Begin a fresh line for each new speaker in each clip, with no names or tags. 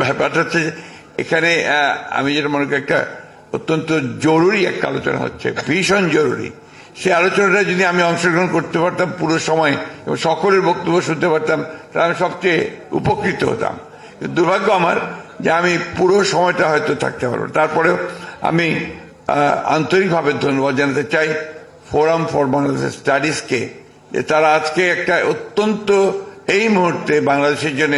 ব্যাপারটা হচ্ছে এখানে আমি যেটা মনে করি একটা অত্যন্ত জরুরি একটা আলোচনা হচ্ছে, ভীষণ জরুরি সেই আলোচনাটা যদি আমি অংশগ্রহণ করতে পারতাম পুরো সময় এবং সকলের বক্তব্য শুনতে পারতাম, তাহলে আমি সবচেয়ে উপকৃত হতাম দুর্ভাগ্য আমার যে আমি পুরো সময়টা হয়তো থাকতে পারব। তারপরেও আমি আন্তরিকভাবে ধন্যবাদ জানাতে চাই ফোরাম ফর বাংলাদেশ স্টাডিজকে যে তারা আজকে একটা অত্যন্ত, এই মুহূর্তে বাংলাদেশের জন্য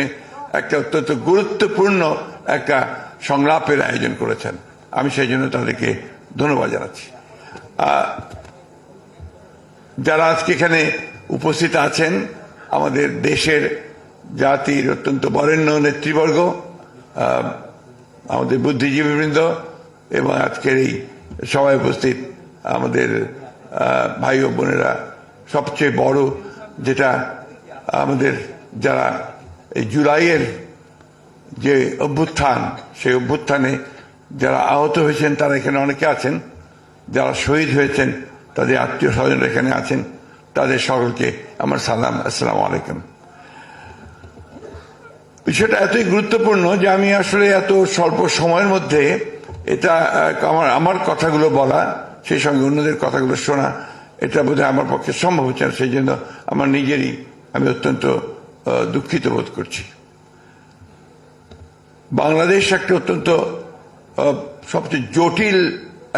একটা অত্যন্ত গুরুত্বপূর্ণ একটা সংলাপের আয়োজন করেছেন। আমি সেই জন্য তাদেরকে ধন্যবাদ জানাচ্ছি। যারা আজকে এখানে উপস্থিত আছেন, আমাদের দেশের জাতির অত্যন্ত বরেণ্য নেতৃবর্গ আমাদের বুদ্ধিজীবীবৃন্দ এবং আজকের এই সবাই উপস্থিত আমাদের ভাই ও বোনেরা সবচেয়ে বড় যেটা আমাদের যারা এই জুলাইয়ের যে অভ্যুত্থান, সেই অভ্যুত্থানে যারা আহত হয়েছেন, তারা এখানে অনেকে আছেন। যারা শহীদ হয়েছেন, তাদের আত্মীয় স্বজন এখানে আছেন। তাদের সকলকে আমার সালাম, আসসালামু আলাইকুম। বিষয়টা এতই গুরুত্বপূর্ণ যে আমি আসলে এত স্বল্প সময়ের মধ্যে এটা আমার আমার কথাগুলো বলা, সেই সঙ্গে অন্যদের কথাগুলো শোনা, এটা বোধহয় আমার পক্ষে সম্ভব হচ্ছে না। সেই জন্য আমার নিজেরই, আমি অত্যন্ত দুঃখিত বোধ করছি। বাংলাদেশ একটা অত্যন্ত সবচেয়ে জটিল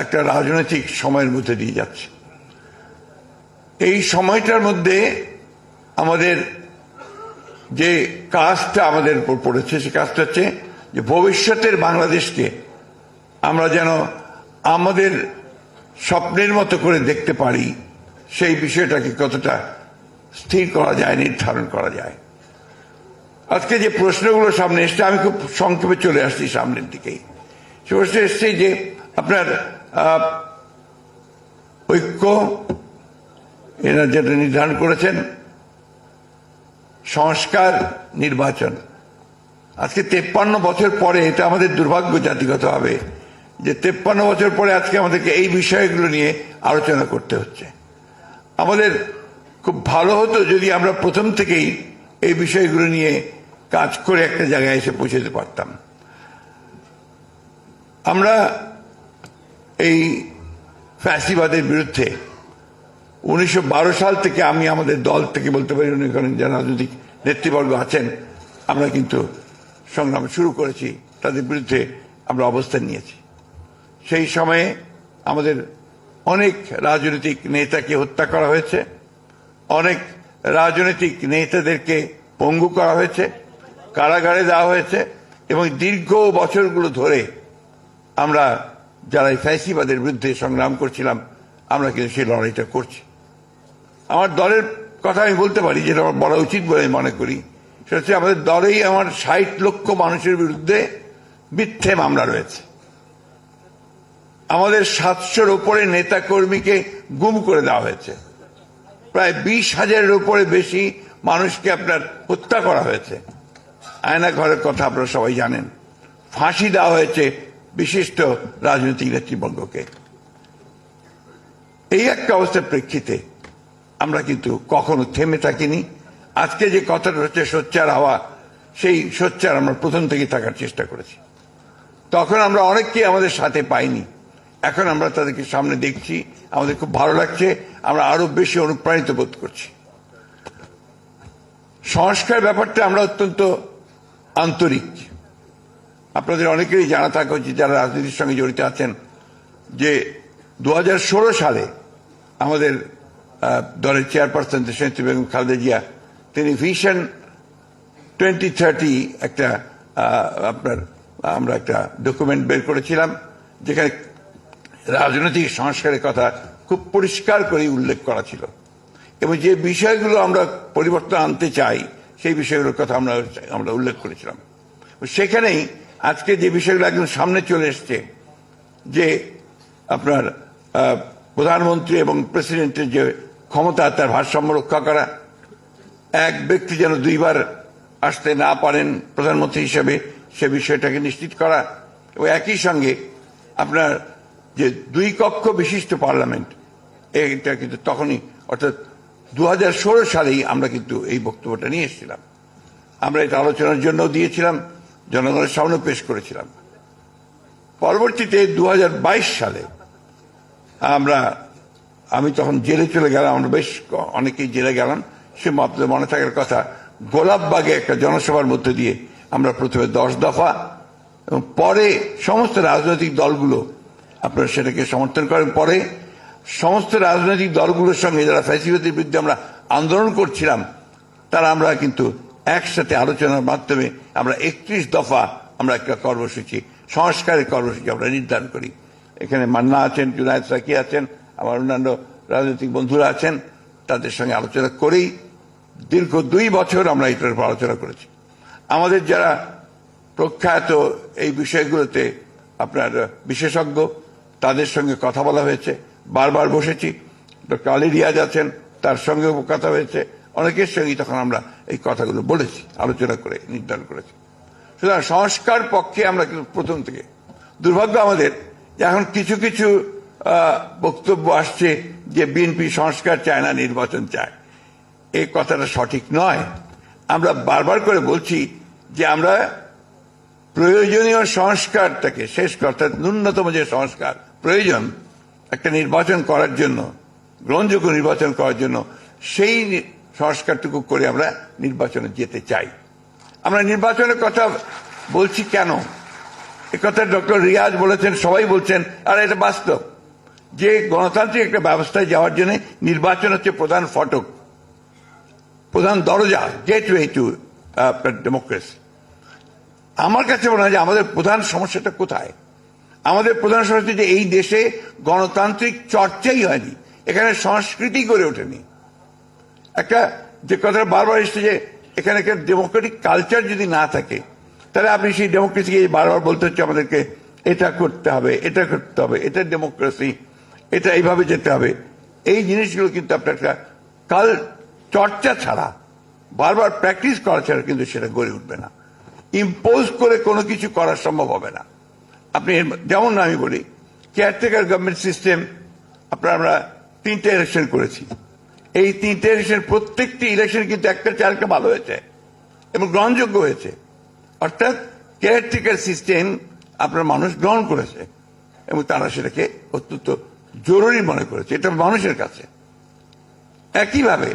একটা রাজনৈতিক সময়ের মধ্যে দিয়ে যাচ্ছে। এই সময়টার মধ্যে আমাদের যে কাজটা আমাদের উপর পড়েছে, সে কাজটা হচ্ছে যে ভবিষ্যতের বাংলাদেশকে আমরা যেন আমাদের স্বপ্নের মতো করে দেখতে পারি, সেই বিষয়টাকে কতটা স্থির করা যায়, নির্ধারণ করা যায়। আজকে যে প্রশ্নগুলো সামনে এসছে, আমি খুব সংক্ষেপে চলে আসছি সামনের দিকেই। সে প্রশ্ন এসছে যে আপনার ঐক্য এরা যেটা নির্ধারণ করেছেন, সংস্কার, নির্বাচন। আজকে তেপ্পান্ন বছর পরে এটা আমাদের দুর্ভাগ্য জাতিগত হবে যে তেপ্পান্ন বছর পরে আজকে আমাদেরকে এই বিষয়গুলো নিয়ে আলোচনা করতে হচ্ছে। আমাদের খুব ভালো হতো যদি আমরা প্রথম থেকেই এই বিষয়গুলো নিয়ে কাজ করে একটা জায়গায় এসে পৌঁছতে পারতাম। আমরা এই ফ্যাসিবাদের বিরুদ্ধে উনিশশো বারো সাল থেকে আমি আমাদের দল থেকে বলতে পারি উনি যারা রাজনৈতিক নেতৃবর্গ আছেন, আমরা কিন্তু সংগ্রাম শুরু করেছি, তাদের বিরুদ্ধে আমরা অবস্থান নিয়েছি। সেই সময়ে আমাদের অনেক রাজনৈতিক নেতাকে হত্যা করা হয়েছে, অনেক রাজনৈতিক নেতাদেরকে পঙ্গু করা হয়েছে কারাগারে দেওয়া হয়েছে এবং দীর্ঘ বছরগুলো ধরে আমরা যারা ফ্যাসিবাদের বিরুদ্ধে সংগ্রাম করছিলাম, আমরা কিন্তু সেই লড়াইটা করছি। আমার দলের কথা আমি বলতে পারি, যেটা আমার বলা উচিত বলে আমি মনে করি। সেটা হচ্ছে আমাদের দলেই আমার ষাট লক্ষ মানুষের বিরুদ্ধে মিথ্যে মামলা রয়েছে। আমাদের সাতশোর ওপরে নেতা কর্মীকে গুম করে দেওয়া হয়েছে। প্রায় বিশ হাজারের উপরে বেশি মানুষকে আপনার হত্যা করা হয়েছে। আয়না ঘরের কথা আপনারা সবাই জানেন। ফাঁসি দেওয়া হয়েছে বিশিষ্ট রাজনৈতিক নেতৃবর্গকে এই একটা অবস্থার প্রেক্ষিতে আমরা কিন্তু কখনো থেমে থাকিনি। আজকে যে কথাটা হচ্ছে সোচ্চার হাওয়া, সেই সোচ্চার আমরা প্রথম থেকে থাকার চেষ্টা করেছি। তখন আমরা অনেককে আমাদের সাথে পাইনি। এখন আমরা তাদেরকে সামনে দেখছি, আমাদের খুব ভালো লাগছে, আমরা আরও বেশি অনুপ্রাণিত বোধ করছি। সংস্কার ব্যাপারটা আমরা অত্যন্ত আন্তরিক। আপনাদের অনেকেরই জানা থাকা উচিত যারা রাজনীতির সঙ্গে জড়িত আছেন যে দু হাজার ষোলো সালে আমাদের দলের চেয়ারপারসন দেশনেত্রী বেগম খালেদা জিয়া, তিনি ভিশন টোয়েন্টি থার্টি একটা আপনার, আমরা একটা ডকুমেন্ট বের করেছিলাম, যেখানে রাজনৈতিক সংস্কারের কথা খুব পরিষ্কার করে উল্লেখ করা ছিল। এবং যে বিষয়গুলো আমরা পরিবর্তন আনতে চাই সেই বিষয়গুলোর কথা আমরা আমরা উল্লেখ করেছিলাম। সেখানেই আজকে যে বিষয়গুলো একদম সামনে চলে এসছে, যে আপনার প্রধানমন্ত্রী এবং প্রেসিডেন্টের যে ক্ষমতা, তার ভারসাম্য রক্ষা করা, এক ব্যক্তি যেন দুইবার আসতে না পারেন প্রধানমন্ত্রী হিসেবে, সে বিষয়টাকে নিশ্চিত করা এবং একই সঙ্গে আপনার যে দুই কক্ষ বিশিষ্ট পার্লামেন্ট এটা কিন্তু তখনই, অর্থাৎ দু সালেই আমরা কিন্তু এই বক্তব্যটা নিয়ে এসেছিলাম। আমরা এটা আলোচনার জন্য দিয়েছিলাম, জনগণের সামনে পেশ করেছিলাম। পরবর্তীতে দু হাজার বাইশ সালে আমরা, আমি তখন জেলে চলে গেলাম, আমরা বেশ অনেকেই জেলে গেলাম। সে আপনাদের মনে থাকার কথা, গোলাপবাগে একটা জনসভার মধ্যে দিয়ে আমরা প্রথমে দশ দফা এবং পরে সমস্ত রাজনৈতিক দলগুলো আপনারা সেটাকে সমর্থন করেন। পরে সমস্ত রাজনৈতিক দলগুলোর সঙ্গে যারা ফ্যাসিলিটির বিরুদ্ধে আমরা আন্দোলন করছিলাম, তারা আমরা কিন্তু একসাথে আলোচনার মাধ্যমে আমরা একত্রিশ দফা আমরা একটা কর্মসূচি, সংস্কারের কর্মসূচি আমরা নির্ধারণ করি। এখানে মান্না আছেন, জুনায়দ সাকি আছেন, আমার অন্যান্য রাজনৈতিক বন্ধুরা আছেন, তাদের সঙ্গে আলোচনা করেই দীর্ঘ দুই বছর আমরা এটার উপর আলোচনা করেছি। আমাদের যারা প্রখ্যাত এই বিষয়গুলোতে আপনার বিশেষজ্ঞ, তাদের সঙ্গে কথা বলা হয়েছে। বারবার বসেছি। ডক্টর আলী রিয়াজ আছেন, তার সঙ্গেও কথা হয়েছে। অনেকের সঙ্গেই তখন আমরা এই কথাগুলো বলেছি, আলোচনা করে, নির্ধারণ করেছি। সুতরাং সংস্কার পক্ষে আমরা কিন্তু প্রথম থেকে। দুর্ভাগ্য আমাদের, এখন কিছু কিছু বক্তব্য আসছে যে বিএনপি সংস্কার চায় না, নির্বাচন চায়। এই কথাটা সঠিক নয়। আমরা বারবার করে বলছি যে আমরা প্রয়োজনীয় সংস্কারটাকে শেষ অর্থাৎ ন্যূনতম যে সংস্কার প্রয়োজন একটা নির্বাচন করার জন্য, গ্রহণযোগ্য নির্বাচন করার জন্য সেই সংস্কারটুকু করে আমরা নির্বাচনে যেতে চাই। আমরা নির্বাচনের কথা বলছি কেন? এ কথা ডক্টর রিয়াজ বলেছেন, সবাই বলছেন, আর এটা বাস্তব। যে গণতান্ত্রিক একটা ব্যবস্থায় যাওয়ার জন্য নির্বাচন হচ্ছে প্রধান ফটক, প্রধান দরজা গেটওয়ে টু ডেমোক্রেসি আমার কাছে মনে হয় যে আমাদের প্রধান সমস্যাটা কোথায়? আমাদের প্রধান সমস্যা যে এই দেশে গণতান্ত্রিক চর্চাই হয়নি, এখানে সংস্কৃতি গড়ে ওঠেনি। একটা যে কথাটা বারবার এসছে যে এখানে একটা ডেমোক্রেটিক কালচার যদি না থাকে, তাহলে আপনি সেই ডেমোক্রেসিকে বারবার বলতে হচ্ছে আমাদেরকে, এটা করতে হবে, এটা করতে হবে, এটা ডেমোক্রেসি এটা এইভাবে যেতে হবে। এই জিনিসগুলো কিন্তু আপনার একটা কাল চর্চা ছাড়া, বারবার প্র্যাকটিস করা ছাড়া কিন্তু সেটা গড়ে উঠবে না। ইম্পোজ করে কোনো কিছু করা সম্ভব হবে না। আপনি যেমন আমি বলি কেয়ারটেকার গভর্নমেন্ট সিস্টেম আপনার আমরা তিনটে ইলেকশন করেছি। এই তিনটে ইলেকশন প্রত্যেকটি ইলেকশন কিন্তু একটা চারটা ভালো হয়েছে এবং গ্রহণযোগ্য হয়েছে। অর্থাৎ কেয়ারটেকার সিস্টেম আপনার মানুষ গ্রহণ করেছে এবং তারা সেটাকে অত্যন্ত জরুরি মনে করেছে। এটা মানুষের কাছে। একইভাবে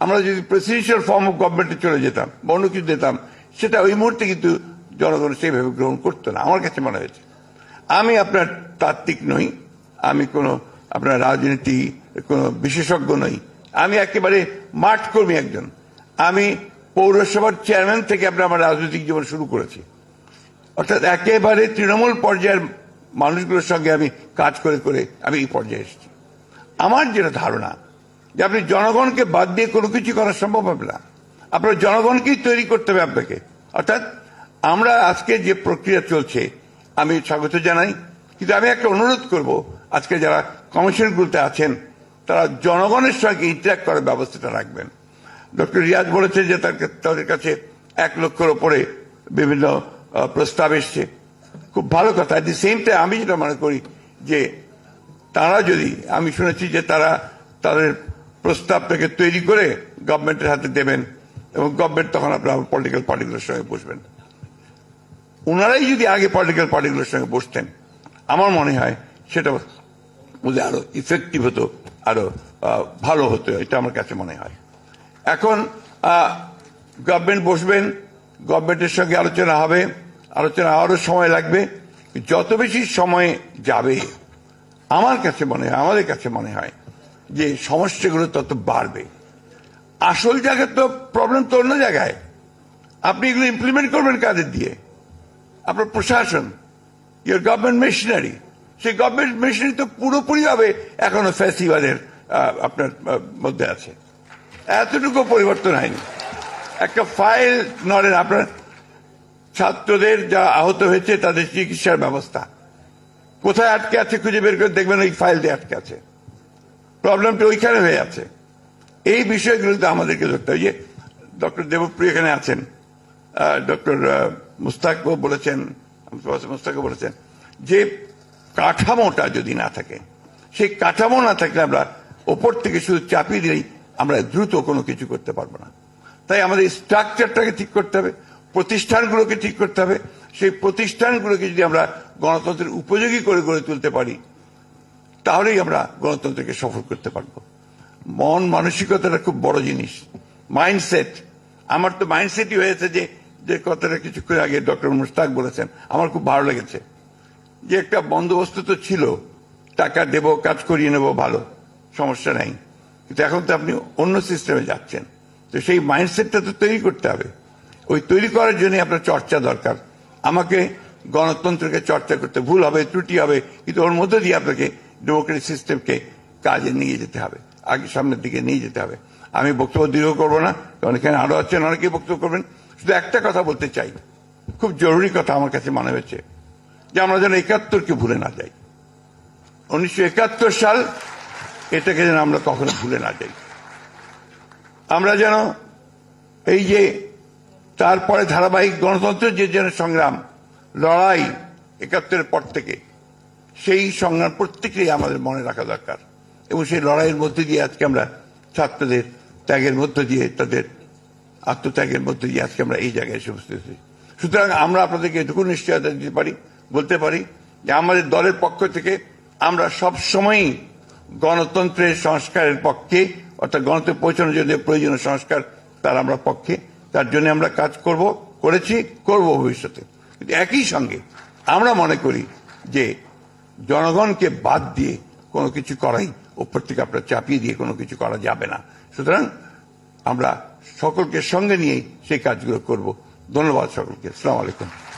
আমরা যদি প্রেসিডেন্সিয়াল ফর্ম অফ গভর্নমেন্টে চলে যেতাম বা অন্য কিছু দিতাম, সেটা ওই মুহূর্তে কিন্তু জনগণ সেইভাবে গ্রহণ করতো না, আমার কাছে মনে হয়েছে। আমি আপনার তাত্ত্বিক নই, আমি কোনো আপনার রাজনীতি, কোনো বিশেষজ্ঞ নই। আমি একেবারে মাঠ কর্মী একজন। আমি পৌরসভার চেয়ারম্যান থেকে আপনার আমার রাজনৈতিক জীবন শুরু করেছি। অর্থাৎ একেবারে তৃণমূল পর্যায়ের মানুষগুলোর সঙ্গে আমি কাজ করে করে আমি এই পর্যায়ে এসেছি। আমার যেটা ধারণা, যে আপনি জনগণকে বাদ দিয়ে কোনো কিছু করা সম্ভব হবে না। আপনার জনগণকেই তৈরি করতে হবে আপনাকে। অর্থাৎ আমরা আজকে যে প্রক্রিয়া চলছে আমি স্বাগত জানাই। কিন্তু আমি একটা অনুরোধ করব, আজকে যারা কমিশনগুলোতে আছেন, তারা জনগণের সঙ্গে ইন্টারাক্ট করার ব্যবস্থাটা রাখবেন। ডক্টর রিয়াজ বলেছেন যে তাদের কাছে এক লক্ষের ওপরে বিভিন্ন প্রস্তাব এসছে। খুব ভালো কথা। এট দি সেম টাইম আমি যেটা মনে করি যে তারা যদি, আমি শুনেছি যে তারা তাদের প্রস্তাবটাকে তৈরি করে গভর্নমেন্টের হাতে দেবেন এবং গভর্নমেন্ট তখন আপনার পলিটিক্যাল পার্টিগুলোর সঙ্গে বসবেন। ওনারাই যদি আগে পলিটিক্যাল পার্টিগুলোর সঙ্গে বসতেন, আমার মনে হয় সেটা বুঝে আরও ইফেক্টিভ হতো, আরও ভালো হতো, এটা আমার কাছে মনে হয়। এখন গভর্নমেন্ট বসবেন গভর্নমেন্টের সঙ্গে আলোচনা হবে, আলোচনা আরও সময় লাগবে, যত বেশি সময় যাবে, আমার কাছে মনে হয়, আমাদের কাছে মনে হয় যে সমস্যাগুলো তত বাড়বে। আসল জায়গায় তো প্রবলেম তো অন্য জায়গায়। আপনি এগুলো ইমপ্লিমেন্ট করবেন কাদের দিয়ে? আপনার প্রশাসন ইউর গভর্নমেন্ট মেশিনারি সেই গভর্নমেন্ট মেশিনারি তো পুরোপুরি ভাবে এখনও আহ, আপনার মধ্যে আছে। এতটুকু পরিবর্তন হয়নি। একটা ফাইল নড়েন আপনার ছাত্রদের যা আহত হয়েছে তাদের চিকিৎসার ব্যবস্থা। কোথায় আটকে আছে খুঁজে বের করে দেখবেন ওই ফাইল দিয়ে আটকে আছে। প্রবলেমটা ওইখানে হয়ে আছে। এই বিষয়গুলোতে আমাদেরকে ধরতে হবে। যে ডক্টর দেবপ্রিয় এখানে আছেন ডক্টর মুস্তাকও বলেছেন মুস্তাকও বলেছেন, যে কাঠামোটা যদি না থাকে, সেই কাঠামো না থাকলে আমরা ওপর থেকে শুধু চাপিয়ে দিলেই আমরা দ্রুত কোনো কিছু করতে পারব না। তাই আমাদের স্ট্রাকচারটাকে ঠিক করতে হবে, প্রতিষ্ঠানগুলোকে ঠিক করতে হবে, সেই প্রতিষ্ঠানগুলোকে যদি আমরা গণতন্ত্রের উপযোগী করে গড়ে তুলতে পারি, তাহলেই আমরা গণতন্ত্রকে সফল করতে পারব। মন মানসিকতাটা খুব বড় জিনিস। মাইন্ডসেট আমার তো মাইন্ডসেটই হয়েছে যে যে কথাটা কিছুক্ষণ আগে ডক্টর মুস্তাক বলেছেন, আমার খুব ভালো লেগেছে। যে একটা বন্দোবস্ত তো ছিল, টাকা দেব, কাজ করিয়ে নেব, ভালো, সমস্যা নাই। কিন্তু এখন তো আপনি অন্য সিস্টেমে যাচ্ছেন। তো সেই মাইন্ডসেটটা তো তৈরি করতে হবে। ওই তৈরি করার জন্য আপনার চর্চা দরকার। আমাকে গণতন্ত্রকে চর্চা করতে ভুল হবে, ত্রুটি হবে, কিন্তু ওর মধ্যে দিয়ে আপনাকে ডেমোক্রেটিক সিস্টেমকে কাজে নিয়ে যেতে হবে। আগে সামনের দিকে নিয়ে যেতে হবে। আমি বক্তব্য দীর্ঘ করব না, কারণ এখানে আরও আছেন, অনেকেই বক্তব্য করবেন। শুধু একটা কথা বলতে চাই। খুব জরুরি কথা আমার কাছে মনে হয়েছে যে আমরা যেন একাত্তরকে ভুলে না যাই। উনিশশো একাত্তর সাল এটাকে যেন আমরা কখনো ভুলে না যাই। আমরা যেন এই যে তারপরে ধারাবাহিক গণতন্ত্রের যে যেন সংগ্রাম, লড়াই একাত্তরের পর থেকে, সেই সংগ্রাম প্রত্যেকেই আমাদের মনে রাখা দরকার। এবং সেই লড়াইয়ের মধ্যে দিয়ে আজকে আমরা ছাত্রদের, ত্যাগের মধ্য দিয়ে তাদের আত্মত্যাগের মধ্যে দিয়ে আজকে আমরা এই জায়গায় এসে হয়েছি। সুতরাং আমরা আপনাদেরকে এটুকু নিশ্চয়তা দিতে পারি, বলতে পারি যে আমাদের দলের পক্ষ থেকে আমরা সব সময়ই গণতন্ত্রের সংস্কারের পক্ষে, অর্থাৎ গণতন্ত্রে পৌঁছানোর জন্য প্রয়োজনীয় সংস্কার তার আমরা পক্ষে, তার জন্য আমরা কাজ করব, করেছি, করব ভবিষ্যতে। কিন্তু একই সঙ্গে আমরা মনে করি যে জনগণকে বাদ দিয়ে কোনো কিছু করাই ওপর থেকে আপনার চাপিয়ে দিয়ে কোনো কিছু করা যাবে না। সুতরাং আমরা সকলকে সঙ্গে নিয়েই সেই কাজগুলো করব। ধন্যবাদ সকলকে। আসসালামু আলাইকুম।